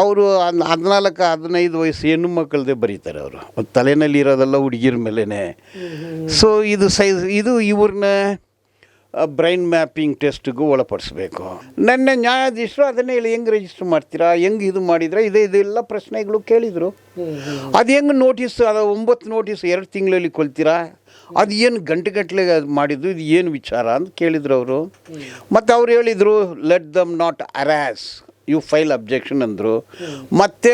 ಅವರು ಹದಿನಾಲ್ಕು ಹದಿನೈದು ವಯಸ್ಸು ಹೆಣ್ಣು ಮಕ್ಕಳದೇ ಬರೀತಾರೆ ಅವರು. ತಲೆನಲ್ಲಿ ಇರೋದೆಲ್ಲ ಹುಡುಗಿರ ಮೇಲೇ ಸೊ ಇದು ಸೈಜ್ ಇದು ಇವ್ರನ್ನ ಬ್ರೈನ್ ಮ್ಯಾಪಿಂಗ್ ಟೆಸ್ಟಿಗೂ ಒಳಪಡಿಸ್ಬೇಕು. ನನ್ನ ನ್ಯಾಯಾಧೀಶರು ಅದನ್ನೇ ಹೇಳಿ ಹೆಂಗೆ ರಿಜಿಸ್ಟರ್ ಮಾಡ್ತೀರಾ ಹೆಂಗೆ ಇದು ಮಾಡಿದ್ರೆ ಇದೇ ಇದೆಲ್ಲ ಪ್ರಶ್ನೆಗಳು ಕೇಳಿದರು. ಅದು ಹೆಂಗೆ ನೋಟಿಸ್ ಅದು ಒಂಬತ್ತು ನೋಟಿಸ್ ಎರಡು ತಿಂಗಳಲ್ಲಿ ಕೊಲ್ತೀರಾ ಅದು ಏನು ಗಂಟೆ ಅದು ಮಾಡಿದ್ದು ಇದು ಏನು ವಿಚಾರ ಅಂತ ಕೇಳಿದರು ಅವರು. ಮತ್ತು ಅವ್ರು ಹೇಳಿದರು let them not harass you file objection ಅಂದರು. ಮತ್ತೆ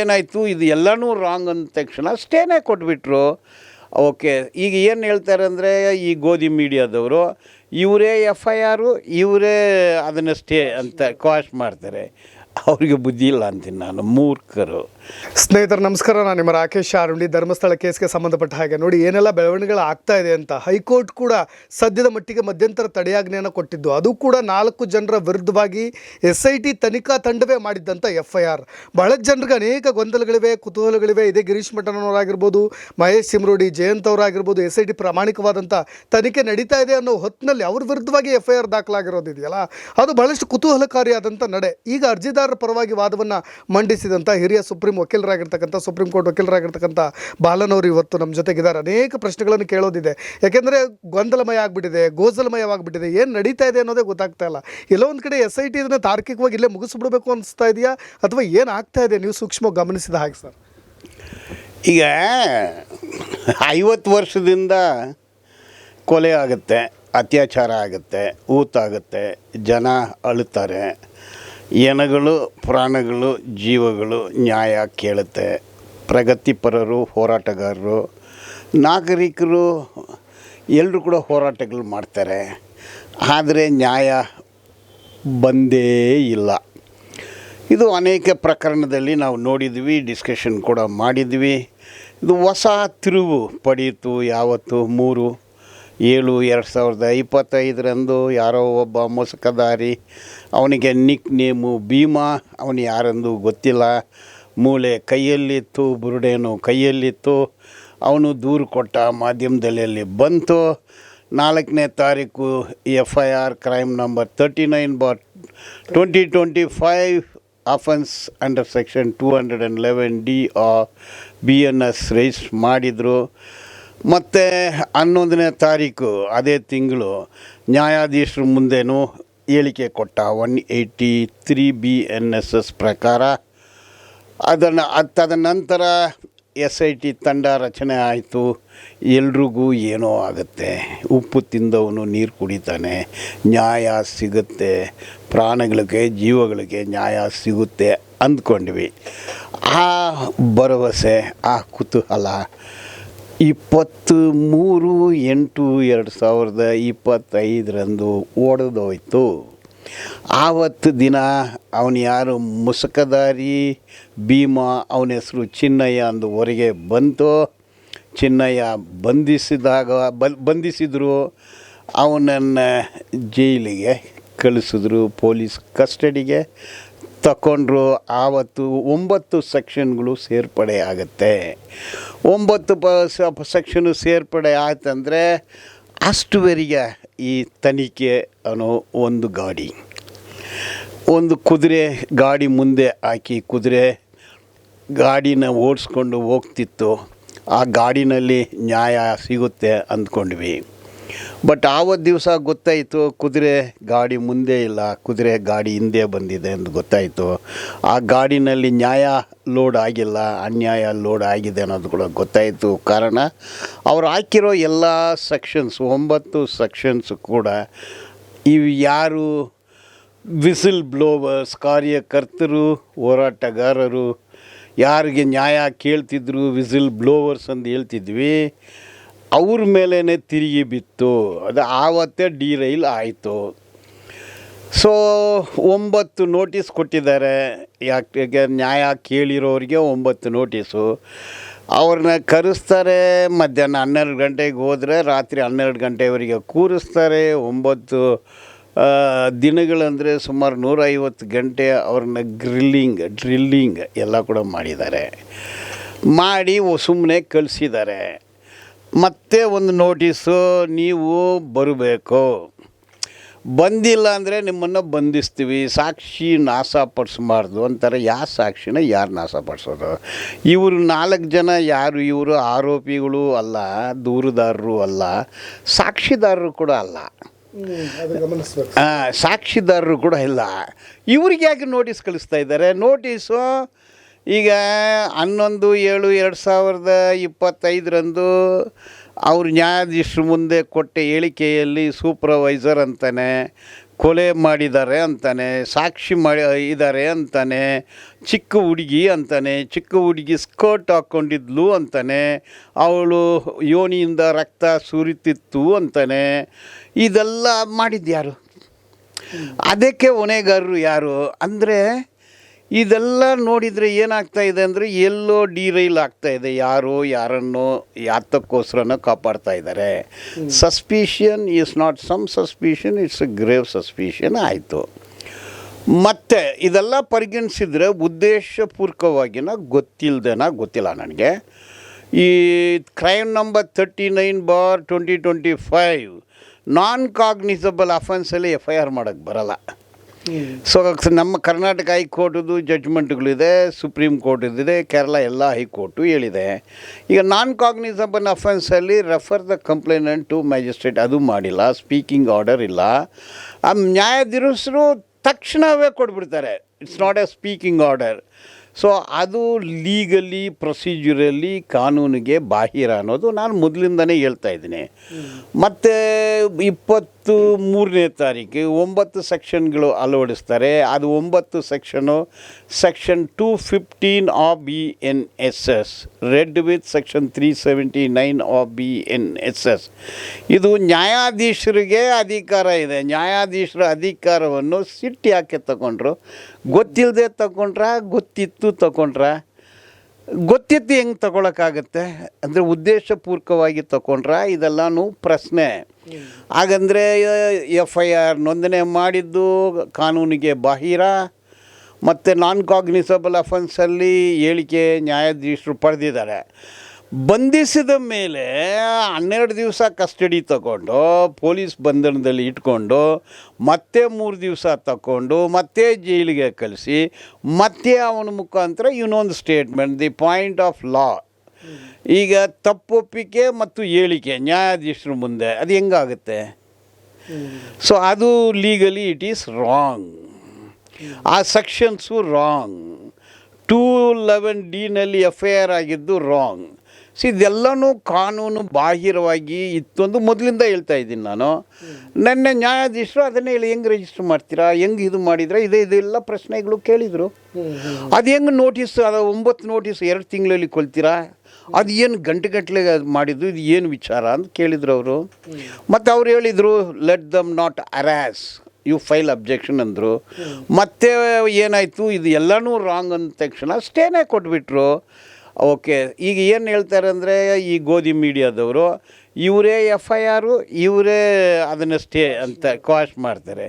ಏನಾಯಿತು? ಇದು ಎಲ್ಲನೂ ರಾಂಗ್ ಅಂದ ತಕ್ಷಣ ಸ್ಟೇನೇ ಕೊಟ್ಬಿಟ್ರು. ಓಕೆ, ಈಗ ಏನು ಹೇಳ್ತಾರೆ ಅಂದರೆ ಈ ಗೋಧಿ ಮೀಡಿಯಾದವರು, ಇವರೇ ಎಫ್ ಐ ಆರು ಇವರೇ ಅದನ್ನು ಸ್ಟೇ ಅಂತ ಕ್ವಾಶ್ ಮಾಡ್ತಾರೆ. ಅವ್ರಿಗೆ ಬುದ್ಧಿ ಇಲ್ಲ ಅಂತೀನಿ ನಾನು, ಮೂರ್ಖರು. ಸ್ನೇಹಿತರು, ನಮಸ್ಕಾರ. ನಾನು ನಿಮ್ಮ ರಾಕೇಶ್ ಆರುಂಡಿ ಧರ್ಮಸ್ಥಳ ಕೇಸ್ಗೆ ಸಂಬಂಧಪಟ್ಟ ಹಾಗೆ ನೋಡಿ, ಏನೆಲ್ಲ ಬೆಳವಣಿಗೆಗಳು ಆಗ್ತಾ ಇದೆ ಅಂತ ಹೈಕೋರ್ಟ್ ಕೂಡ ಸದ್ಯದ ಮಟ್ಟಿಗೆ ಮಧ್ಯಂತರ ತಡೆಯಾಜ್ಞೆಯನ್ನು ಕೊಟ್ಟಿದ್ದು. ಅದು ಕೂಡ ನಾಲ್ಕು ಜನರ ವಿರುದ್ಧವಾಗಿ ಎಸ್ ಐ ಟಿ ತನಿಖಾ ತಂಡವೇ ಮಾಡಿದ್ದಂಥ ಎಫ್ ಐ ಆರ್ ಬಹಳ ಜನರಿಗೆ ಅನೇಕ ಗೊಂದಲಗಳಿವೆ, ಕುತೂಹಲಗಳಿವೆ. ಇದೇ ಗಿರೀಶ್ ಮಠನವರಾಗಿರ್ಬೋದು ಮಹೇಶ್ ಸಿಮ್ರೋಡಿ ಜಯಂತ್ ಅವರಾಗಿರ್ಬೋದು ಎಸ್ ಐ ಟಿ ಪ್ರಾಮಾಣಿಕವಾದಂಥ ತನಿಖೆ ನಡೀತಾ ಇದೆ ಅನ್ನೋ ಹೊತ್ತಿನಲ್ಲಿ ಅವ್ರ ವಿರುದ್ಧವಾಗಿ ಎಫ್ ಐ ಆರ್ ದಾಖಲಾಗಿರೋದಿದೆಯಲ್ಲ ಅದು ಬಹಳಷ್ಟು ಕುತೂಹಲಕಾರಿಯಾದಂಥ ನಡೆ. ಈಗ ಅರ್ಜಿದಾರರ ಪರವಾಗಿ ವಾದವನ್ನು ಮಂಡಿಸಿದಂಥ ಹಿರಿಯ ಸುಪ್ರೀಂ ವಕೀಲರಾಗಿರ್ತಕ್ಕಂಥ, ಸುಪ್ರೀಂ ಕೋರ್ಟ್ ವಕೀಲರಾಗಿರ್ತಕ್ಕಂಥ ಬಾಲನವರು ಇವತ್ತು ನಮ್ಮ ಜೊತೆಗಿದ್ದಾರೆ. ಅನೇಕ ಪ್ರಶ್ನೆಗಳನ್ನು ಕೇಳೋದಿದೆ. ಯಾಕೆಂದರೆ ಗೊಂದಲಮಯ ಆಗಿಬಿಟ್ಟಿದೆ, ಗೋಜಲಮಯವಾಗಿಬಿಟ್ಟಿದೆ. ಏನು ನಡೀತಾ ಇದೆ ಅನ್ನೋದೇ ಗೊತ್ತಾಗ್ತಾ ಇಲ್ಲ. ಎಲ್ಲೋ ಒಂದು ಕಡೆ ಎಸ್ ಐ ಟಿ ಇದನ್ನು ತಾರ್ಕಿಕವಾಗಿ ಇಲ್ಲೇ ಮುಗಿಸ್ಬಿಡ್ಬೇಕು ಅನಿಸ್ತಾ ಇದೆಯಾ? ಅಥವಾ ಏನು ಆಗ್ತಾ ಇದೆ? ನೀವು ಸೂಕ್ಷ್ಮ ಗಮನಿಸಿದ ಹಾಗೆ ಸರ್. ಈಗ ಐವತ್ತು ವರ್ಷದಿಂದ ಕೊಲೆ ಆಗುತ್ತೆ, ಅತ್ಯಾಚಾರ ಆಗುತ್ತೆ ಊತಾಗುತ್ತೆ ಜನ ಅಳುತ್ತಾರೆ. ಎನಗಳು, ಪ್ರಾಣಗಳು, ಜೀವಗಳು ನ್ಯಾಯ ಕೇಳುತ್ತೆ. ಪ್ರಗತಿಪರರು, ಹೋರಾಟಗಾರರು, ನಾಗರಿಕರು ಎಲ್ಲರೂ ಕೂಡ ಹೋರಾಟಗಳು ಮಾಡ್ತಾರೆ. ಆದರೆ ನ್ಯಾಯ ಬಂದೇ ಇಲ್ಲ. ಇದು ಅನೇಕ ಪ್ರಕರಣದಲ್ಲಿ ನಾವು ನೋಡಿದ್ವಿ ಡಿಸ್ಕಷನ್ ಕೂಡ ಮಾಡಿದ್ವಿ. ಇದು ಹೊಸ ತಿರುವು ಪಡೀತು ಯಾವತ್ತು? ಮೂರು. ಏಳು ಎರಡು ಸಾವಿರದ ಇಪ್ಪತ್ತೈದರಂದು ಯಾರೋ ಒಬ್ಬ ಮೋಸಕದಾರಿ ಅವನಿಗೆ ನಿಕ್ ನೇಮು ಭೀಮಾ, ಅವನು ಯಾರೆಂದು ಗೊತ್ತಿಲ್ಲ. ಮೂಳೆ ಕೈಯಲ್ಲಿತ್ತು ಬುರುಡೇನು ಕೈಯಲ್ಲಿತ್ತು. ಅವನು ದೂರು ಕೊಟ್ಟ ಮಾಧ್ಯಮದಲ್ಲಿ ಬಂತು. ನಾಲ್ಕನೇ ತಾರೀಕು F I R crime number thirty nine bar twenty twenty five offence under section two hundred and eleven D B N S register ಮಾಡಿದರು. ಮತ್ತು ಹನ್ನೊಂದನೇ ತಾರೀಕು, ಅದೇ ತಿಂಗಳು, ನ್ಯಾಯಾಧೀಶರ ಮುಂದೆನೂ ಹೇಳಿಕೆ ಕೊಟ್ಟ one eighty three B N S S ಪ್ರಕಾರ, ಅದನ್ನು ಅದು ತದನಂತರ ಎಸ್ ಐ ಟಿ ತಂಡ ರಚನೆ ಆಯಿತು. ಎಲ್ರಿಗೂ ಏನೋ ಆಗುತ್ತೆ. ಉಪ್ಪು ತಿಂದವನು ನೀರು ಕುಡಿತಾನೆ, ನ್ಯಾಯ ಸಿಗುತ್ತೆ. ಪ್ರಾಣಗಳಿಗೆ, ಜೀವಗಳಿಗೆ ನ್ಯಾಯ ಸಿಗುತ್ತೆ ಅಂದ್ಕೊಂಡ್ವಿ. ಆ ಭರವಸೆ, ಆ ಕುತೂಹಲ ಇಪ್ಪತ್ತು ಮೂರು ಎಂಟು ಎರಡು ಸಾವಿರದ ಇಪ್ಪತ್ತೈದರಂದು ಒಡೆದೋಯ್ತು ಆವತ್ತು ದಿನ ಅವನು ಯಾರು ಮುಸುಕದಾರಿ, ಭೀಮಾ ಅವನ ಹೆಸರು ಚಿನ್ನಯ್ಯ ಅಂದು ಹೊರಗೆ ಬಂತು. ಚಿನ್ನಯ್ಯ ಬಂಧಿಸಿದಾಗ ಬಲ್ ಬಂಧಿಸಿದರು. ಅವನನ್ನು ಜೈಲಿಗೆ ಕಳಿಸಿದ್ರು ಪೊಲೀಸ್ ಕಸ್ಟಡಿಗೆ. ತಗೊಂಡ್ರು ಆವತ್ತು ಒಂಬತ್ತು ಸೆಕ್ಷನ್ಗಳು ಸೇರ್ಪಡೆ ಆಗುತ್ತೆ ಒಂಬತ್ತು ಪ ಸೆಕ್ಷನು ಸೇರ್ಪಡೆ ಆಯ್ತಂದರೆ ಅಷ್ಟುವರೆಗೆ ಈ ತನಿಖೆ ಅನ್ನೋ ಒಂದು ಗಾಡಿ. ಒಂದು ಕುದುರೆ ಗಾಡಿ ಮುಂದೆ ಹಾಕಿ ಕುದುರೆ ಗಾಡಿನ ಓಡಿಸ್ಕೊಂಡು ಹೋಗ್ತಿತ್ತು. ಆ ಗಾಡಿನಲ್ಲಿ ನ್ಯಾಯ ಸಿಗುತ್ತೆ ಅಂದ್ಕೊಂಡ್ವಿ. ಬಟ್ ಆವತ್ತು ದಿವಸ ಗೊತ್ತಾಯಿತು, ಕುದುರೆ ಗಾಡಿ ಮುಂದೆ ಇಲ್ಲ, ಕುದುರೆ ಗಾಡಿ ಹಿಂದೆ ಬಂದಿದೆ ಅಂತ ಗೊತ್ತಾಯಿತು. ಆ ಗಾಡಿನಲ್ಲಿ ನ್ಯಾಯ ಲೋಡ್ ಆಗಿಲ್ಲ, ಅನ್ಯಾಯ ಲೋಡ್ ಆಗಿದೆ ಅನ್ನೋದು ಕೂಡ ಗೊತ್ತಾಯಿತು. ಕಾರಣ, ಅವ್ರು ಹಾಕಿರೋ ಎಲ್ಲ ಸೆಕ್ಷನ್ಸ್ ಒಂಬತ್ತು ಸೆಕ್ಷನ್ಸ್ ಕೂಡ ಇವು ಯಾರು ವಿಸಿಲ್ ಬ್ಲೋವರ್ಸ್ ಕಾರ್ಯಕರ್ತರು, ಹೋರಾಟಗಾರರು, ಯಾರಿಗೆ ನ್ಯಾಯ ಕೇಳ್ತಿದ್ರು ವಿಸಿಲ್ ಬ್ಲೋವರ್ಸ್ ಅಂತ ಹೇಳ್ತಿದ್ವಿ. ಅವ್ರ ಮೇಲೇ ತಿರುಗಿ ಬಿತ್ತು. ಅದು ಆವತ್ತೇ ಡಿ ರೈಲ್ ಆಯಿತು. ಸೊ ಒಂಬತ್ತು ನೋಟಿಸ್ ಕೊಟ್ಟಿದ್ದಾರೆ. ಯಾಕೆ ನ್ಯಾಯ ಕೇಳಿರೋರಿಗೆ ಒಂಬತ್ತು ನೋಟಿಸು ಅವ್ರನ್ನ ಕರೆಸ್ತಾರೆ, ಮಧ್ಯಾಹ್ನ ಹನ್ನೆರಡು ಗಂಟೆಗೆ ಹೋದರೆ ರಾತ್ರಿ ಹನ್ನೆರಡು ಗಂಟೆವರೆಗೆ ಕೂರಿಸ್ತಾರೆ. ಒಂಬತ್ತು ದಿನಗಳಂದರೆ ಸುಮಾರು ನೂರೈವತ್ತು ಗಂಟೆ ಅವ್ರನ್ನ ಗ್ರಿಲ್ಲಿಂಗ್, ಡ್ರಿಲ್ಲಿಂಗ್ ಎಲ್ಲ ಕೂಡ ಮಾಡಿದ್ದಾರೆ. ಮಾಡಿ ಸುಮ್ಮನೆ ಕಳಿಸಿದ್ದಾರೆ. ಮತ್ತೆ ಒಂದು ನೋಟಿಸು ನೀವು ಬರಬೇಕು. ಬಂದಿಲ್ಲ ಅಂದರೆ ನಿಮ್ಮನ್ನು ಬಂಧಿಸ್ತೀವಿ. ಸಾಕ್ಷಿ ನಾಶಪಡಿಸ್ಬಾರ್ದು ಅಂತಾರೆ. ಯಾವ ಸಾಕ್ಷಿನ ಯಾರು ನಾಶಪಡಿಸೋದು ಇವರು ನಾಲ್ಕು ಜನ ಯಾರು? ಇವರು ಆರೋಪಿಗಳು ಅಲ್ಲ ದೂರುದಾರರು ಅಲ್ಲ ಸಾಕ್ಷಿದಾರರು ಕೂಡ ಅಲ್ಲ. ಸಾಕ್ಷಿದಾರರು ಕೂಡ ಇಲ್ಲ. ಇವ್ರಿಗೆ ಯಾಕೆ ನೋಟಿಸ್ ಕಳಿಸ್ತಾ ಇದ್ದಾರೆ? ನೋಟಿಸು ಈಗ ಹನ್ನೊಂದು ಏಳು ಎರಡು ಸಾವಿರದ ಇಪ್ಪತ್ತೈದರಂದು ಅವ್ರ ನ್ಯಾಯಾಧೀಶರು ಮುಂದೆ ಕೊಟ್ಟ ಹೇಳಿಕೆಯಲ್ಲಿ ಸೂಪರ್ವೈಸರ್ ಅಂತಾನೆ, ಕೊಲೆ ಮಾಡಿದ್ದಾರೆ ಅಂತಾನೆ, ಸಾಕ್ಷಿ ಮಾಡಿ ಇದ್ದಾರೆ ಅಂತಾನೆ, ಚಿಕ್ಕ ಹುಡುಗಿ ಅಂತಾನೆ, ಚಿಕ್ಕ ಹುಡುಗಿ ಸ್ಕರ್ಟ್ ಹಾಕ್ಕೊಂಡಿದ್ಲು ಅಂತಾನೆ, ಅವಳು ಯೋನಿಯಿಂದ ರಕ್ತ ಸುರಿತಿತ್ತು ಅಂತಾನೆ, ಇದೆಲ್ಲ ಮಾಡಿದ್ಯಾರು? ಅದಕ್ಕೆ ಹೊಣೆಗಾರರು ಯಾರು? ಅಂದರೆ ಇದೆಲ್ಲ ನೋಡಿದರೆ ಏನಾಗ್ತಾ ಇದೆ ಅಂದರೆ ಎಲ್ಲೋ ಡಿರೈಲ್ ಆಗ್ತಾ ಇದೆ. ಯಾರೋ ಯಾರನ್ನೋ ಯಾತಕ್ಕೋಸ್ಕರನೋ ಕಾಪಾಡ್ತಾ ಇದ್ದಾರೆ. Suspicion is not some suspicion it's a grave suspicion ಆಯಿತು. ಮತ್ತು ಇದೆಲ್ಲ ಪರಿಗಣಿಸಿದರೆ ಉದ್ದೇಶಪೂರ್ವಕವಾಗಿನ ಗೊತ್ತಿಲ್ಲದೇನ ಗೊತ್ತಿಲ್ಲ ನನಗೆ. ಈ crime number thirty nine bar twenty twenty five non cognisable ಅಫೆನ್ಸಲ್ಲಿ F I R ಮಾಡೋಕ್ಕೆ ಬರಲ್ಲ. ಸೊ ನಮ್ಮ ಕರ್ನಾಟಕ ಹೈಕೋರ್ಟದು ಜಡ್ಜ್ಮೆಂಟ್ಗಳಿದೆ ಸುಪ್ರೀಂ ಕೋರ್ಟ್ ಇದೆ ಕೇರಳ ಎಲ್ಲ ಹೈಕೋರ್ಟು ಹೇಳಿದೆ. ಈಗ non cognisable ಅಫೆನ್ಸಲ್ಲಿ refer the complainant to magistrate ಅದು ಮಾಡಿಲ್ಲ ಸ್ಪೀಕಿಂಗ್ ಆರ್ಡರ್ ಇಲ್ಲ. ಆ ನ್ಯಾಯಾಧೀಶರು ತಕ್ಷಣವೇ ಕೊಟ್ಬಿಡ್ತಾರೆ. It's not a speaking order so ಅದು ಲೀಗಲಿ ಪ್ರೊಸೀಜರಲ್ಲಿ ಕಾನೂನಿಗೆ ಬಾಹಿರ ಅನ್ನೋದು ನಾನು ಮೊದಲಿಂದನೇ ಹೇಳ್ತಾ ಇದ್ದೀನಿ. ಮತ್ತು ಇಪ್ಪತ್ತು ಮೂರನೇ ತಾರೀಕು ಒಂಬತ್ತು ಸೆಕ್ಷನ್ಗಳು ಅಳವಡಿಸ್ತಾರೆ. ಅದು ಒಂಬತ್ತು section section two fifteen of B N S S, read with section three seventy nine of B N S S. ಇದು ನ್ಯಾಯಾಧೀಶರಿಗೆ ಅಧಿಕಾರ ಇದೆ. ನ್ಯಾಯಾಧೀಶರ ಅಧಿಕಾರವನ್ನು ಸಿಟ್ಟು ಯಾಕೆ ತಗೊಂಡ್ರು? ಗೊತ್ತಿಲ್ಲದೆ ತಗೊಂಡ್ರ? ಗೊತ್ತಿತ್ತು ತಗೊಂಡ್ರ? ಗೊತ್ತಿತ್ತು ಹೆಂಗೆ ತಗೊಳಕ್ಕಾಗತ್ತೆ? ಅಂದರೆ ಉದ್ದೇಶಪೂರ್ವಕವಾಗಿ ತಗೊಂಡ್ರ? ಇದೆಲ್ಲನೂ ಪ್ರಶ್ನೆ. ಹಾಗಂದರೆ ಎಫ್ ಐ ಆರ್ ನೋಂದಣಿ ಮಾಡಿದ್ದು ಕಾನೂನಿಗೆ ಬಾಹಿರ. ಮತ್ತು ನಾನ್ ಕಾಗ್ನಿಸಬಲ್ ಅಫೆನ್ಸಲ್ಲಿ ಹೇಳಿಕೆ ನ್ಯಾಯಾಧೀಶರು ಪಡೆದಿದ್ದಾರೆ. ಬಂಧಿಸಿದ ಮೇಲೆ ಹನ್ನೆರಡು ದಿವಸ ಕಸ್ಟಡಿ ತಗೊಂಡು, ಪೊಲೀಸ್ ಬಂಧನದಲ್ಲಿ ಇಟ್ಕೊಂಡು, ಮತ್ತೆ ಮೂರು ದಿವಸ ತಗೊಂಡು, ಮತ್ತೆ ಜೈಲಿಗೆ ಕಳಿಸಿ, ಮತ್ತೆ ಅವನ ಮುಖಾಂತರ ಇನ್ನೊಂದು statement the point of law ಈಗ ತಪ್ಪೊಪ್ಪಿಕೆ ಮತ್ತು ಹೇಳಿಕೆ ನ್ಯಾಯಾಧೀಶರ ಮುಂದೆ ಅದು ಹೆಂಗಾಗುತ್ತೆ? ಸೊ ಅದು ಲೀಗಲಿ ಇಟ್ ಈಸ್ ರಾಂಗ್ ಆ ಸೆಕ್ಷನ್ಸು ರಾಂಗ್ ಟೂ ಲೆವೆನ್ ಡಿನಲ್ಲಿ ಎಫ್ ಐ ಆರ್ ಆಗಿದ್ದು ರಾಂಗ್ ಸೊ ಇದೆಲ್ಲನೂ ಕಾನೂನು ಬಾಹಿರವಾಗಿ ಇತ್ತೊಂದು ಮೊದಲಿಂದ ಹೇಳ್ತಾ ಇದ್ದೀನಿ ನಾನು. ನೆನ್ನೆ ನ್ಯಾಯಾಧೀಶರು ಅದನ್ನೇ ಹೇಳಿ ಹೆಂಗೆ ರಿಜಿಸ್ಟರ್ ಮಾಡ್ತೀರಾ? ಹೆಂಗೆ ಇದು ಮಾಡಿದ್ರೆ? ಇದೇ ಇದೆಲ್ಲ ಪ್ರಶ್ನೆಗಳು ಕೇಳಿದರು. ಅದು ಹೆಂಗೆ ನೋಟಿಸ್ ಅದು ಒಂಬತ್ತು ನೋಟಿಸ್ ಎರಡು ತಿಂಗಳಲ್ಲಿ ಕೊಲ್ತೀರಾ? ಅದು ಏನು ಗಂಟೆಗಟ್ಟಲೆ ಮಾಡಿದ್ದು, ಇದು ಏನು ವಿಚಾರ ಅಂತ ಕೇಳಿದ್ರು ಅವರು. ಮತ್ತು ಅವ್ರು ಹೇಳಿದರು let them not harass you file objection ಅಂದರು. ಮತ್ತೆ ಏನಾಯಿತು, ಇದು ಎಲ್ಲನೂ ರಾಂಗ್ ಅಂದ ತಕ್ಷಣ ಸ್ಟೇನೇ ಕೊಟ್ಬಿಟ್ರು. ಓಕೆ ಈಗ ಏನು ಹೇಳ್ತಾರೆ ಅಂದರೆ, ಈ ಗೋಧಿ ಮೀಡಿಯಾದವರು, ಇವರೇ ಎಫ್ ಐ ಆರು ಇವರೇ ಅದನ್ನು ಸ್ಟೇ ಅಂತ ಕ್ವಾಶ್ ಮಾಡ್ತಾರೆ.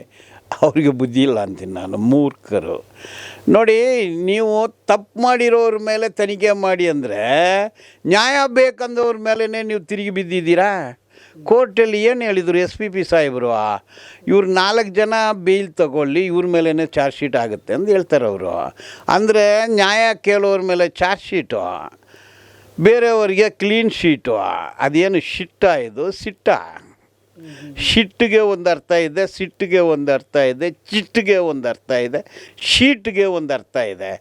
ಅವ್ರಿಗೆ ಬುದ್ಧಿ ಇಲ್ಲ ಅಂತೀನಿ ನಾನು, ಮೂರ್ಖರು. ನೋಡಿ, ನೀವು ತಪ್ಪು ಮಾಡಿರೋರ ಮೇಲೆ ತನಿಖೆ ಮಾಡಿ ಅಂದರೆ ನ್ಯಾಯ ಬೇಕಂದವ್ರ ಮೇಲೇ ನೀವು ತಿರುಗಿ ಬಿದ್ದಿದ್ದೀರಾ? ಕೋರ್ಟಲ್ಲಿ ಏನು ಹೇಳಿದರು ಎಸ್ ಪಿ ಪಿ ಸಾಹೇಬರು? ಇವ್ರು ನಾಲ್ಕು ಜನ ಬೇಲ್ ತಗೊಳ್ಳಿ, ಇವ್ರ ಮೇಲೇ ಚಾರ್ಜ್ ಶೀಟ್ ಆಗುತ್ತೆ ಅಂತ ಹೇಳ್ತಾರೆ ಅವರು. ಅಂದರೆ ನ್ಯಾಯ ಕೇಳೋರ ಮೇಲೆ ಚಾರ್ಜ್ ಶೀಟು ಬೇರೆಯವರಿಗೆ ಕ್ಲೀನ್ ಶೀಟು ಅದೇನು ಶಿಟ್ಟ ಇದು? ಸಿಟ್ಟ. ಶಿಟ್ಟಿಗೆ ಒಂದು ಅರ್ಥ ಇದೆ ಸಿಟ್ಟಿಗೆ ಒಂದು ಅರ್ಥ ಇದೆ ಚಿಟ್ಟಿಗೆ ಒಂದು ಅರ್ಥ ಇದೆ ಶೀಟ್ಗೆ ಒಂದು ಅರ್ಥ ಇದೆ.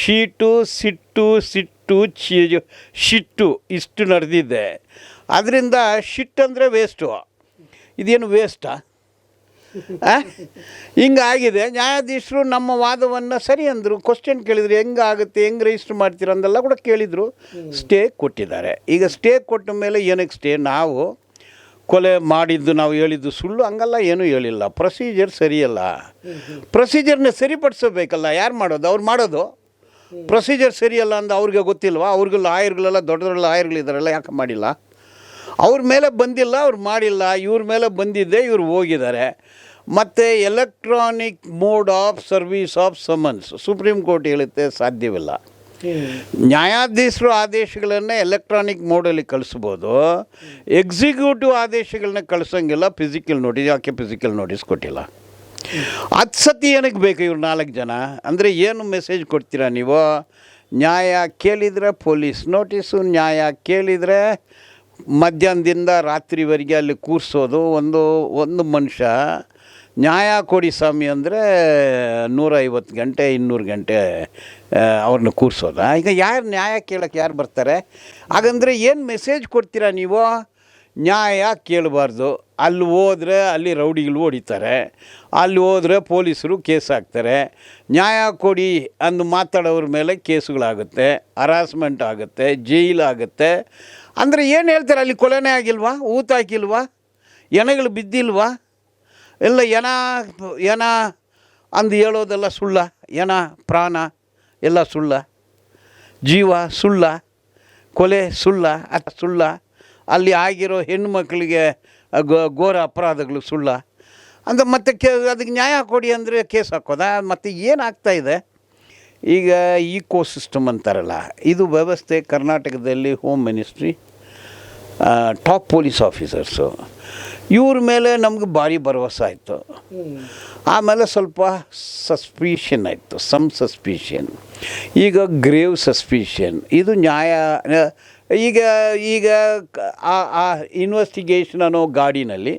ಶೀಟು ಸಿಟ್ಟು ಸಿಟ್ಟು ಚಿ ಶಿಟ್ಟು ಇಷ್ಟು ನಡೆದಿದೆ. ಅದರಿಂದ ಶಿಟ್ಟಂದರೆ ವೇಸ್ಟು ಇದೇನು ವೇಸ್ಟಾ ಹಿಂಗಾಗಿದೆ. ನ್ಯಾಯಾಧೀಶರು ನಮ್ಮ ವಾದವನ್ನು ಸರಿ ಅಂದರು. ಕ್ವಶನ್ ಕೇಳಿದ್ರು ಹೆಂಗಾಗುತ್ತೆ ಹೆಂಗೆ ರಿಜಿಸ್ಟರ್ ಮಾಡ್ತೀರ ಅಂದೆಲ್ಲ ಕೂಡ ಕೇಳಿದರು. ಸ್ಟೇ ಕೊಟ್ಟಿದ್ದಾರೆ. ಈಗ ಸ್ಟೇ ಕೊಟ್ಟ ಮೇಲೆ ಏನಕ್ಕೆ ಸ್ಟೇ ನಾವು ಕೊಲೆ ಮಾಡಿದ್ದು ನಾವು ಹೇಳಿದ್ದು ಸುಳ್ಳು ಹಂಗಲ್ಲ, ಏನೂ ಹೇಳಿಲ್ಲ. ಪ್ರೊಸೀಜರ್ ಸರಿಯಲ್ಲ. ಪ್ರೊಸೀಜರ್ನ ಸರಿಪಡಿಸಬೇಕಲ್ಲ, ಯಾರು ಮಾಡೋದು? ಅವ್ರು ಮಾಡೋದು? ಪ್ರೊಸೀಜರ್ ಸರಿಯಲ್ಲ ಅಂತ ಅವ್ರಿಗೆ ಗೊತ್ತಿಲ್ವಾ? ಅವ್ರಿಗೆ ಲಾಯರ್ಗಳೆಲ್ಲ ದೊಡ್ಡ ದೊಡ್ಡ ಲಾಯರ್ಗಳಿದ್ದಾರಲ್ಲ ಯಾಕೆ ಮಾಡಿಲ್ಲ? ಅವ್ರ ಮೇಲೆ ಬಂದಿಲ್ಲ, ಅವ್ರು ಮಾಡಿಲ್ಲ. ಇವ್ರ ಮೇಲೆ ಬಂದಿದ್ದೆ ಇವ್ರು ಹೋಗಿದ್ದಾರೆ. ಮತ್ತು electronic mode of service of summons supreme court ಹೇಳುತ್ತೆ, ಸಾಧ್ಯವಿಲ್ಲ. ನ್ಯಾಯಾಧೀಶರು ಆದೇಶಗಳನ್ನು ಎಲೆಕ್ಟ್ರಾನಿಕ್ ಮೋಡಲ್ಲಿ ಕಳಿಸ್ಬೋದು. ಎಕ್ಸಿಕ್ಯೂಟಿವ್ ಆದೇಶಗಳನ್ನ ಕಳಿಸೋಂಗಿಲ್ಲ ಫಿಸಿಕಲ್ ನೋಟಿಸ್ ಯಾಕೆ ಫಿಸಿಕಲ್ ನೋಟಿಸ್ ಕೊಟ್ಟಿಲ್ಲ? ಹತ್ತು ಸತಿ ಏನಕ್ಕೆ ಬೇಕು ಇವ್ರು ನಾಲ್ಕು ಜನ? ಅಂದರೆ ಏನು ಮೆಸೇಜ್ ಕೊಡ್ತೀರಾ ನೀವು? ನ್ಯಾಯ ಕೇಳಿದರೆ ಪೊಲೀಸ್ ನೋಟಿಸು ನ್ಯಾಯ ಕೇಳಿದರೆ ಮಧ್ಯಾಹ್ನದಿಂದ ರಾತ್ರಿವರೆಗೆ ಅಲ್ಲಿ ಕೂರಿಸೋದು, ಒಂದು ಒಂದು ಮನುಷ್ಯ ನ್ಯಾಯ ಕೊಡಿ ಸ್ವಾಮಿ ಅಂದರೆ ನೂರೈವತ್ತು ಗಂಟೆ, ಇನ್ನೂರು ಗಂಟೆ ಅವ್ರನ್ನ ಕೂರಿಸೋದ? ಈಗ ಯಾರು ನ್ಯಾಯ ಕೇಳೋಕ್ಕೆ ಯಾರು ಬರ್ತಾರೆ? ಹಾಗಂದರೆ ಏನು ಮೆಸೇಜ್ ಕೊಡ್ತೀರಾ ನೀವು? ನ್ಯಾಯ ಕೇಳಬಾರ್ದು. ಅಲ್ಲಿ ಹೋದರೆ ಅಲ್ಲಿ ರೌಡಿಗಳು ಹೊಡಿತಾರೆ. ಅಲ್ಲಿ ಹೋದರೆ ಪೊಲೀಸರು ಕೇಸ್ ಹಾಕ್ತಾರೆ. ನ್ಯಾಯ ಕೊಡಿ ಅಂದು ಮಾತಾಡೋರ ಮೇಲೆ ಕೇಸುಗಳಾಗುತ್ತೆ ಹರಾಸ್ಮೆಂಟ್ ಆಗುತ್ತೆ ಜೈಲಾಗುತ್ತೆ ಅಂದರೆ ಏನು ಹೇಳ್ತಾರೆ, ಅಲ್ಲಿ ಕೊಲೆನೇ ಆಗಿಲ್ವಾ? ಊತ ಹಾಕಿಲ್ವಾ? ಎಣೆಗಳು ಬಿದ್ದಿಲ್ವಾ? ಎಲ್ಲ ಎನ ಎನ ಅಂದು ಹೇಳೋದೆಲ್ಲ ಸುಳ್ಳ ಎನ ಪ್ರಾಣ ಎಲ್ಲ ಸುಳ್ಳ, ಜೀವ ಸುಳ್ಳ, ಕೊಲೆ ಸುಳ್ಳ ಅಥ ಸುಳ್ಳ, ಅಲ್ಲಿ ಆಗಿರೋ ಹೆಣ್ಣುಮಕ್ಕಳಿಗೆ ಘೋರ ಅಪರಾಧಗಳು ಸುಳ್ಳ. ಅಂದ್ರೆ ಮತ್ತೆ ಕೇ, ಅದಕ್ಕೆ ನ್ಯಾಯ ಕೊಡಿ ಅಂದರೆ ಕೇಸ್ ಹಾಕೋದಾ, ಮತ್ತು ಏನಾಗ್ತಾ ಇದೆ? ಈಗ ಈಕೋ ಸಿಸ್ಟಮ್ ಅಂತಾರಲ್ಲ, ಇದು ವ್ಯವಸ್ಥೆ ಕರ್ನಾಟಕದಲ್ಲಿ home ministry top police officers ಇವ್ರ ಮೇಲೆ ನಮ್ಗೆ ಭಾರಿ ಭರವಸೆ ಆಯಿತು. ಆಮೇಲೆ ಸ್ವಲ್ಪ ಸಸ್ಪಿಷನ್ ಆಯಿತು ಸಮ್ ಸಸ್ಪಿಷನ್ ಈಗ ಗ್ರೇವ್ ಸಸ್ಪಿಷನ್ ಇದು ನ್ಯಾಯ ಈಗ ಈಗ ಆ ಆ ಇನ್ವೆಸ್ಟಿಗೇಷನ್ ಅನ್ನೋ ಗಾಡಿನಲ್ಲಿ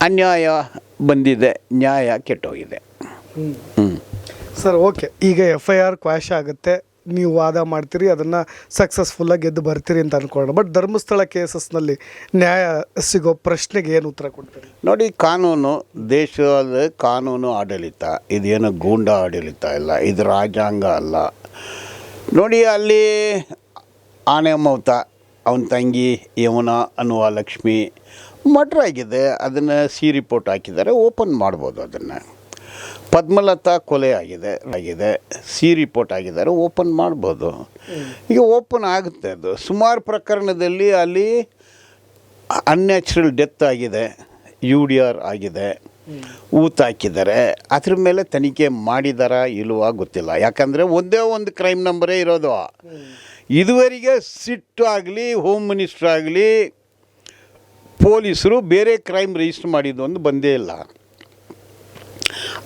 ಅನ್ಯಾಯ ಬಂದಿದೆ ನ್ಯಾಯ ಕೆಟ್ಟೋಗಿದೆ. ಹ್ಞೂ ಸರ್ ಓಕೆ. ಈಗ ಎಫ್ ಐ ಆರ್ ಕ್ವಾಶ್ ಆಗುತ್ತೆ. ನೀವು ವಾದ ಮಾಡ್ತೀರಿ, ಅದನ್ನು ಸಕ್ಸಸ್ಫುಲ್ಲಾಗಿ ಗೆದ್ದು ಬರ್ತೀರಿ ಅಂತ ಅನ್ಕೊಳ್ಳೋಣ. ಬಟ್ ಧರ್ಮಸ್ಥಳ ಕೇಸಸ್ನಲ್ಲಿ ನ್ಯಾಯ ಸಿಗೋ ಪ್ರಶ್ನೆಗೆ ಏನು ಉತ್ತರ ಕೊಡ್ತೀರಿ? ನೋಡಿ, ಕಾನೂನು, ದೇಶದ ಕಾನೂನು ಆಡಳಿತ, ಇದೇನು ಗೂಂಡ ಆಡಳಿತ ಇಲ್ಲ ಇದು ರಾಜಾಂಗ ಅಲ್ಲ. ನೋಡಿ, ಅಲ್ಲಿ ಆನೆ ಮೌತ, ಅವನ ತಂಗಿ ಯಮುನ ಅನ್ನುವ ಲಕ್ಷ್ಮಿ ಮಟ್ರಾಗಿದೆ ಅದನ್ನು ಸಿ ರಿಪೋರ್ಟ್ ಹಾಕಿದ್ದಾರೆ ಓಪನ್ ಮಾಡ್ಬೋದು ಅದನ್ನು. ಪದ್ಮಲತಾ ಕೊಲೆ ಆಗಿದೆ ಆಗಿದೆ. ಸಿ ರಿಪೋರ್ಟ್ ಆಗಿದ್ದಾರೆ, ಓಪನ್ ಮಾಡ್ಬೋದು. ಈಗ ಓಪನ್ ಆಗುತ್ತೆ ಅದು. ಸುಮಾರು ಪ್ರಕರಣದಲ್ಲಿ ಅಲ್ಲಿ ಅನ್ಯಾಚುರಲ್ ಡೆತ್ ಆಗಿದೆ ಯು ಡಿ ಆರ್ ಆಗಿದೆ, ಊತ ಹಾಕಿದ್ದಾರೆ. ಅದ್ರ ಮೇಲೆ ತನಿಖೆ ಮಾಡಿದಾರಾ ಇಲ್ವಾ ಗೊತ್ತಿಲ್ಲ. ಯಾಕಂದರೆ ಒಂದೇ ಒಂದು ಕ್ರೈಮ್ ನಂಬರೇ ಇರೋದು. ಇದುವರೆಗೆ ಸಿಟ್ಟು ಆಗಲಿ ಹೋಮ್ ಮಿನಿಸ್ಟ್ರ್ ಆಗಲಿ, ಪೊಲೀಸರು ಬೇರೆ ಕ್ರೈಮ್ ರಿಜಿಸ್ಟರ್ ಮಾಡಿದ್ದು ಒಂದು ಬಂದೇ ಇಲ್ಲ.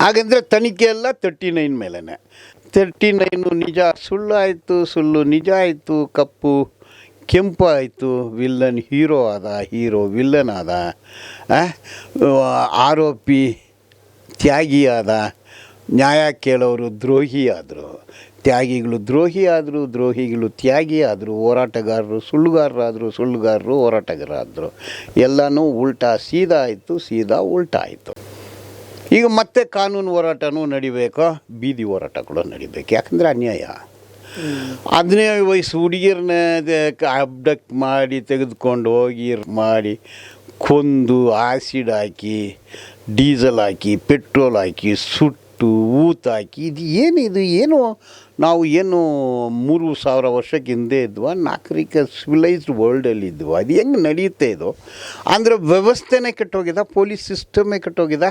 ಹಾಗಂದರೆ ತನಿಖೆ ಎಲ್ಲ ತರ್ಟಿ ನೈನ್ ಮೇಲೇ ತರ್ಟಿ ನೈನು ನಿಜ, ಸುಳ್ಳು ಆಯಿತು, ಸುಳ್ಳು ನಿಜ ಆಯಿತು, ಕಪ್ಪು, ಕೆಂಪು ಆಯಿತು ವಿಲ್ಲನ್ ಹೀರೋ ಆದ ಹೀರೋ ವಿಲ್ಲನ್ ಆದ? ಆರೋಪಿ ತ್ಯಾಗಿ ಆದ, ನ್ಯಾಯ ಕೇಳೋರು ದ್ರೋಹಿ ಆದರು, ತ್ಯಾಗಿಗಳು ದ್ರೋಹಿ ಆದರು, ದ್ರೋಹಿಗಳು ತ್ಯಾಗಿ ಆದರು, ಹೋರಾಟಗಾರರು ಸುಳ್ಳುಗಾರರಾದರು, ಸುಳ್ಳುಗಾರರು ಹೋರಾಟಗಾರರಾದರು, ಎಲ್ಲನೂ ಉಲ್ಟಾ ಸೀದಾ ಆಯಿತು, ಸೀದಾ ಉಲ್ಟಾ ಆಯಿತು ಈಗ ಮತ್ತೆ ಕಾನೂನು ಹೋರಾಟನೂ ನಡಿಬೇಕು? ಬೀದಿ ಹೋರಾಟ ಕೂಡ ನಡಿಬೇಕು. ಯಾಕಂದರೆ ಅನ್ಯಾಯ. ಹದಿನೇಳು ವಯಸ್ಸು ಹುಡುಗಿರನ್ನ ಅಬ್ಡಕ್ಟ್ ಮಾಡಿ, ತೆಗೆದುಕೊಂಡು ಹೋಗಿ ಮಾಡಿ, ಕೊಂದು ಆಸಿಡ್ ಹಾಕಿ ಡೀಸೆಲ್ ಹಾಕಿ ಪೆಟ್ರೋಲ್ ಹಾಕಿ, ಸುಟ್ಟು ಊತ ಹಾಕಿ ಇದು ಏನಿದು ಏನು? ನಾವು ಏನು ಮೂರು ಸಾವಿರ ವರ್ಷಕ್ಕೆ ಹಿಂದೆ ಇದ್ವಾ, ನಾಗರಿಕ ಸಿವಿಲೈಸ್ಡ್ ವರ್ಲ್ಡಲ್ಲಿ ಇದ್ವು. ಅದು ಹೆಂಗೆ ನಡೆಯುತ್ತೆ ಇದು? ಅಂದರೆ ವ್ಯವಸ್ಥೆನೇ ಕೆಟ್ಟೋಗಿದೆ, ಪೊಲೀಸ್ ಸಿಸ್ಟಮೇ ಕೆಟ್ಟೋಗಿದೆ.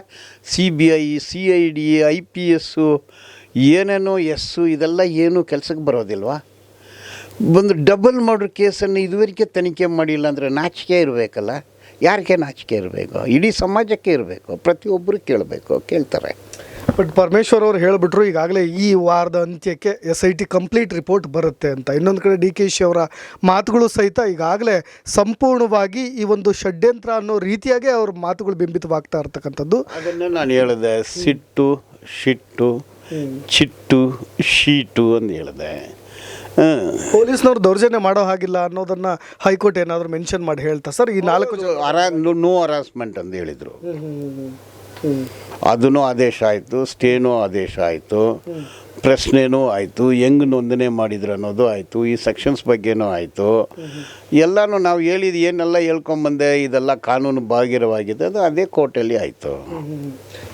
C B I C I D I P S ಏನೇನೋ ಎಸ್ಸು ಇದೆಲ್ಲ ಏನು ಕೆಲಸಕ್ಕೆ ಬರೋದಿಲ್ವಾ? ಒಂದು ಡಬಲ್ ಮರ್ಡರ್ ಕೇಸನ್ನು ಇದುವರೆಗೆ ತನಿಖೆ ಮಾಡಿಲ್ಲ ಅಂದರೆ ನಾಚಿಕೆ ಇರಬೇಕಲ್ಲ? ಯಾರಿಗೆ ನಾಚಿಕೆ ಇರಬೇಕು? ಇಡೀ ಸಮಾಜಕ್ಕೆ ಇರಬೇಕು, ಪ್ರತಿಯೊಬ್ಬರು ಕೇಳಬೇಕು, ಕೇಳ್ತಾರೆ. ಬಟ್ ಪರಮೇಶ್ವರ್ ಅವರು ಹೇಳಿಬಿಟ್ರು ಈಗಾಗಲೇ ಈ ವಾರದ ಅಂತ್ಯಕ್ಕೆ S I T complete report ಬರುತ್ತೆ ಅಂತ. ಇನ್ನೊಂದು ಕಡೆ ಡಿ ಕೆ ಶಿ ಅವರ ಮಾತುಗಳು ಸಹಿತ ಈಗಾಗಲೇ ಸಂಪೂರ್ಣವಾಗಿ ಈ ಒಂದು ಷಡ್ಯಂತ್ರ ಅನ್ನೋ ರೀತಿಯಾಗೆ ಅವ್ರ ಮಾತುಗಳು ಬಿಂಬಿತವಾಗ್ತಾ ಇರ್ತಕ್ಕಂಥದ್ದು. ಅದನ್ನು ನಾನು ಹೇಳಿದೆ ಸಿಟ್ಟು ಶಿಟ್ಟು ಚಿಟ್ಟು ಶೀಟು ಅಂತ ಹೇಳಿದೆ. ಪೊಲೀಸ್ನವ್ರು ದೌರ್ಜನ್ಯ ಮಾಡೋ ಹಾಗಿಲ್ಲ ಅನ್ನೋದನ್ನ ಹೈಕೋರ್ಟ್ ಏನಾದರೂ ಮೆನ್ಷನ್ ಮಾಡಿ ಹೇಳ್ತಾ ಸರ್? ಈ ನಾಲ್ಕು ನೋ ಹರಾಸ್ಮೆಂಟ್ ಅಂತ ಹೇಳಿದರು. ಅದೂ ಆದೇಶ ಆಯಿತು, ಸ್ಟೇನೂ ಆದೇಶ ಆಯಿತು, ಪ್ರಶ್ನೆನೂ ಆಯಿತು ಹೆಂಗೆ ನೋಂದಣಿ ಮಾಡಿದ್ರು ಅನ್ನೋದು ಆಯಿತು, ಈ ಸೆಕ್ಷನ್ಸ್ ಬಗ್ಗೆನೂ ಆಯಿತು. ಎಲ್ಲನೂ ನಾವು ಹೇಳಿದ ಏನೆಲ್ಲ ಹೇಳ್ಕೊಂಬಂದೆ, ಇದೆಲ್ಲ ಕಾನೂನು ಬಾಹಿರವಾಗಿದೆ, ಅದು ಅದೇ ಕೋರ್ಟಲ್ಲಿ ಆಯಿತು.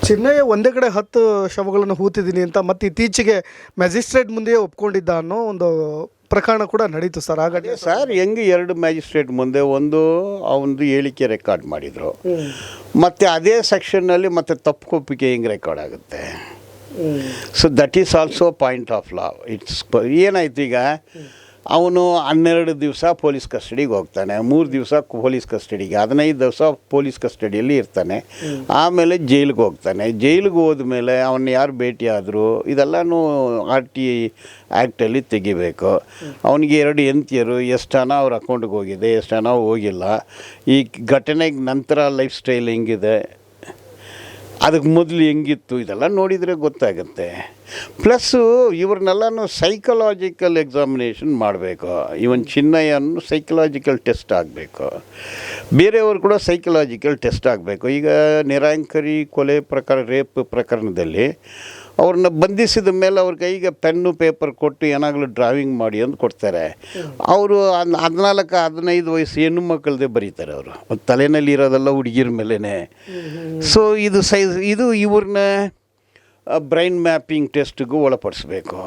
ಚಿನ್ನಯ್ಯ ಒಂದೇ ಕಡೆ ಹತ್ತು ಶವಗಳನ್ನು ಹೂತಿದ್ದೀನಿ ಅಂತ ಮತ್ತೆ ಇತ್ತೀಚೆಗೆ ಮ್ಯಾಜಿಸ್ಟ್ರೇಟ್ ಮುಂದೆಯೇ ಒಪ್ಕೊಂಡಿದ್ದ ಅನ್ನೋ ಒಂದು ಪ್ರಕರಣ ಕೂಡ ನಡೀತು ಸರ್ ಹಾಗಾಗಿ ಸರ್ ಹೆಂಗೆ ಎರಡು ಮ್ಯಾಜಿಸ್ಟ್ರೇಟ್ ಮುಂದೆ ಒಂದು ಅವನದು ಹೇಳಿಕೆ ರೆಕಾರ್ಡ್ ಮಾಡಿದರು. ಮತ್ತು ಅದೇ ಸೆಕ್ಷನ್ನಲ್ಲಿ ಮತ್ತೆ ತಪ್ಪು ಕೊಪ್ಪಿಗೆ ಹೆಂಗೆ ರೆಕಾರ್ಡ್ ಆಗುತ್ತೆ? So that is also point of law it's ಏನಾಯ್ತು ಈಗ? ಅವನು ಹನ್ನೆರಡು ದಿವಸ ಪೊಲೀಸ್ ಕಸ್ಟಡಿಗೆ ಹೋಗ್ತಾನೆ ಮೂರು ದಿವಸ ಪೊಲೀಸ್ ಕಸ್ಟಡಿಗೆ ಹದಿನೈದು ದಿವಸ ಪೊಲೀಸ್ ಕಸ್ಟಡಿಯಲ್ಲಿ ಇರ್ತಾನೆ ಆಮೇಲೆ ಜೈಲಿಗೆ ಹೋಗ್ತಾನೆ. ಜೈಲಿಗೆ ಹೋದ್ಮೇಲೆ ಅವನ್ನ ಯಾರು ಭೇಟಿಯಾದರೂ ಇದೆಲ್ಲೂ ಇದೆಲ್ಲನೂ ಆರ್ ಟಿ ಆ್ಯಕ್ಟಲ್ಲಿ ತೆಗಿಬೇಕು ಅವನಿಗೆ ಎರಡು ಹೆಂಡ್ತಿಯರು ಎಷ್ಟು ಹಣ ಅವ್ರ ಅಕೌಂಟ್ಗೆ ಹೋಗಿದೆ ಎಷ್ಟು ಹಣ ಹೋಗಿಲ್ಲ. ಈ ಘಟನೆಗೆ ನಂತರ ಲೈಫ್ ಸ್ಟೈಲ್ ಹೆಂಗಿದೆ? ಅದಕ್ಕೆ ಮೊದಲು ಹೆಂಗಿತ್ತು? ಇದೆಲ್ಲ ನೋಡಿದರೆ ಗೊತ್ತಾಗುತ್ತೆ. ಪ್ಲಸ್ಸು ಇವ್ರನ್ನೆಲ್ಲನೂ ಸೈಕಲಾಜಿಕಲ್ ಎಕ್ಸಾಮಿನೇಷನ್ ಮಾಡಬೇಕು. ಇವನ್ ಚಿನ್ನಯ್ಯನು ಸೈಕಲಾಜಿಕಲ್ ಟೆಸ್ಟ್ ಆಗಬೇಕು. ಬೇರೆಯವರು ಕೂಡ ಸೈಕಲಾಜಿಕಲ್ ಟೆಸ್ಟ್ ಆಗಬೇಕು. ಈಗ ನಿರಾಂಕರಿ ಕೊಲೆ ಪ್ರಕಾರ ರೇಪ್ ಪ್ರಕರಣದಲ್ಲಿ ಅವ್ರನ್ನ ಬಂಧಿಸಿದ ಮೇಲೆ ಅವ್ರ ಕೈಗೆ ಪೆನ್ನು ಪೇಪರ್ ಕೊಟ್ಟು ಏನಾಗಲೂ ಡ್ರಾಯಿಂಗ್ ಮಾಡಿ ಅಂತ ಕೊಡ್ತಾರೆ. ಅವರು ಹದಿನಾಲ್ಕು ಹದಿನೈದು ವಯಸ್ಸು ಹೆಣ್ಣು ಮಕ್ಕಳದೇ ಬರೀತಾರೆ ಅವರು. ತಲೆನಲ್ಲಿ ಇರೋದೆಲ್ಲ ಹುಡುಗಿರ ಮೇಲೇ ಸೊ ಇದು ಸೈಜ್ ಇದು ಇವ್ರನ್ನ ಬ್ರೈನ್ ಮ್ಯಾಪಿಂಗ್ ಟೆಸ್ಟಿಗೂ ಒಳಪಡಿಸ್ಬೇಕು.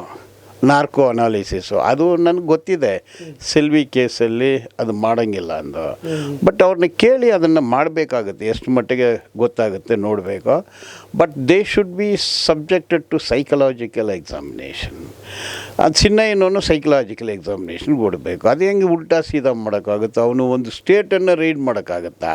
Narco analysis. ಅದು ನನಗೆ ಗೊತ್ತಿದೆ. ಸೆಲ್ವಿ ಕೇಸಲ್ಲಿ ಅದು ಮಾಡೋಂಗಿಲ್ಲ ಅಂದು. ಬಟ್ ಅವ್ರನ್ನ ಕೇಳಿ ಅದನ್ನು ಮಾಡಬೇಕಾಗುತ್ತೆ. ಎಷ್ಟು ಮಟ್ಟಿಗೆ ಗೊತ್ತಾಗುತ್ತೆ ನೋಡಬೇಕು. But they should be subjected to psychological examination. ಅದು ಚಿನ್ನಯ್ಯನೂ ಸೈಕಲಾಜಿಕಲ್ ಎಕ್ಸಾಮಿನೇಷನ್ ಕೊಡಬೇಕು. ಅದು ಹೆಂಗೆ ಉಲ್ಟಾ ಸೀದಾ ಮಾಡೋಕ್ಕಾಗುತ್ತೆ ಅವನು ಒಂದು ಸ್ಟೇಟನ್ನು ರೈಡ್ ಮಾಡೋಕ್ಕಾಗತ್ತಾ?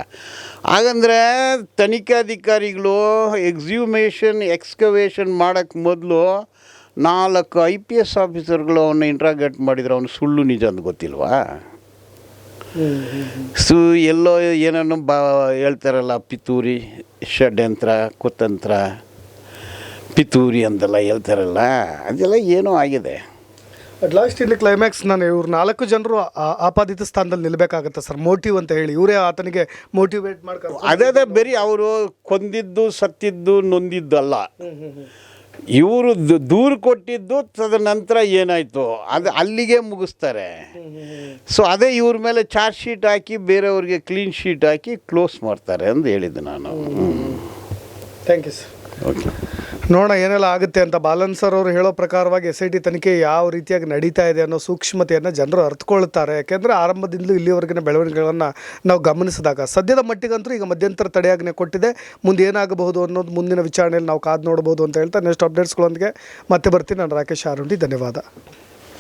ಹಾಗಂದ್ರೆ ತನಿಖಾಧಿಕಾರಿಗಳು ಎಕ್ಸ್ಯೂಮೇಷನ್ ಎಕ್ಸ್ಕವೇಷನ್ ಮಾಡೋಕ್ಕೆ ಮೊದಲು ನಾಲ್ಕು ಐ ಪಿ ಎಸ್ ಆಫೀಸರ್ಗಳು ಅವನ್ನ ಇಂಟ್ರಾಗೇಟ್ ಮಾಡಿದ್ರೆ ಅವನು ಸುಳ್ಳು ನಿಜ ಅಂತ ಗೊತ್ತಿಲ್ವಾ? ಸು ಎಲ್ಲೋ ಏನನ್ನು ಬಾ ಹೇಳ್ತಾರಲ್ಲ ಪಿತೂರಿ ಷಡ್ಯಂತ್ರ ಕುತಂತ್ರ ಪಿತೂರಿ ಅಂತೆಲ್ಲ ಹೇಳ್ತಾರಲ್ಲ ಅದೆಲ್ಲ ಏನೋ ಆಗಿದೆ. ಅಟ್ ಲಾಸ್ಟ್ ಇಲ್ಲಿ ಕ್ಲೈಮ್ಯಾಕ್ಸ್ ನಾನು ಇವ್ರು ನಾಲ್ಕು ಜನರು ಆಪಾದಿತ ಸ್ಥಾನದಲ್ಲಿ ನಿಲ್ಲಬೇಕಾಗತ್ತೆ ಸರ್. ಮೋಟಿವ್ ಅಂತ ಹೇಳಿ. ಇವರೇ ಆತನಿಗೆ ಮೋಟಿವೇಟ್ ಮಾಡ್ಕೊಂಡು ಅದೇ ಅದೇ ಬರೀ ಅವರು ಕೊಂದಿದ್ದು ಸತ್ತಿದ್ದು ನೊಂದಿದ್ದು ಅಲ್ಲ ಇವರು ದೂರು ಕೊಟ್ಟಿದ್ದು ತದನಂತರ ಏನಾಯಿತು? ಅದು ಅಲ್ಲಿಗೆ ಮುಗಿಸ್ತಾರೆ. ಸೊ ಅದೇ ಇವ್ರ ಮೇಲೆ ಚಾರ್ಜ್ ಶೀಟ್ ಹಾಕಿ ಬೇರೆಯವ್ರಿಗೆ ಕ್ಲೀನ್ ಶೀಟ್ ಹಾಕಿ ಕ್ಲೋಸ್ ಮಾಡ್ತಾರೆ ಅಂತ ಹೇಳಿದ್ದು ನಾನು. ಥ್ಯಾಂಕ್ ಯು ಸರ್ ಓಕೆ ನೋಡೋಣ ಏನೆಲ್ಲ ಆಗುತ್ತೆ ಅಂತ ಬಾಲನ್ ಸರ್ ಅವರು ಹೇಳೋ ಪ್ರಕಾರವಾಗಿ ಎಸ್ ಐ ಟಿ ತನಿಖೆ ಯಾವ ರೀತಿಯಾಗಿ ನಡೀತಾ ಇದೆ ಅನ್ನೋ ಸೂಕ್ಷ್ಮತೆಯನ್ನು ಜನರು ಅರ್ಥಕೊಳ್ಳುತ್ತಾರೆ ಯಾಕೆಂದರೆ ಆರಂಭದಿಂದಲೂ ಇಲ್ಲಿವರೆಗಿನ ಬೆಳವಣಿಗೆಗಳನ್ನು ನಾವು ಗಮನಿಸಿದಾಗ ಸದ್ಯದ ಮಟ್ಟಿಗಂತೂ ಈಗ ಮಧ್ಯಂತರ ತಡೆಯಾಗ್ನೆ ಕೊಟ್ಟಿದೆ. ಮುಂದೆ ಏನಾಗಬಹುದು ಅನ್ನೋದು ಮುಂದಿನ ವಿಚಾರಣೆಯಲ್ಲಿ ನಾವು ಕಾದು ನೋಡಬಹುದು ಅಂತ ಹೇಳ್ತಾ ನೆಕ್ಸ್ಟ್ ಅಪ್ಡೇಟ್ಸ್ಗಳೊಂದಿಗೆ ಮತ್ತೆ ಬರ್ತೀನಿ. ನಾನು ರಾಕೇಶ್ ಆರುಂಡಿ, ಧನ್ಯವಾದ.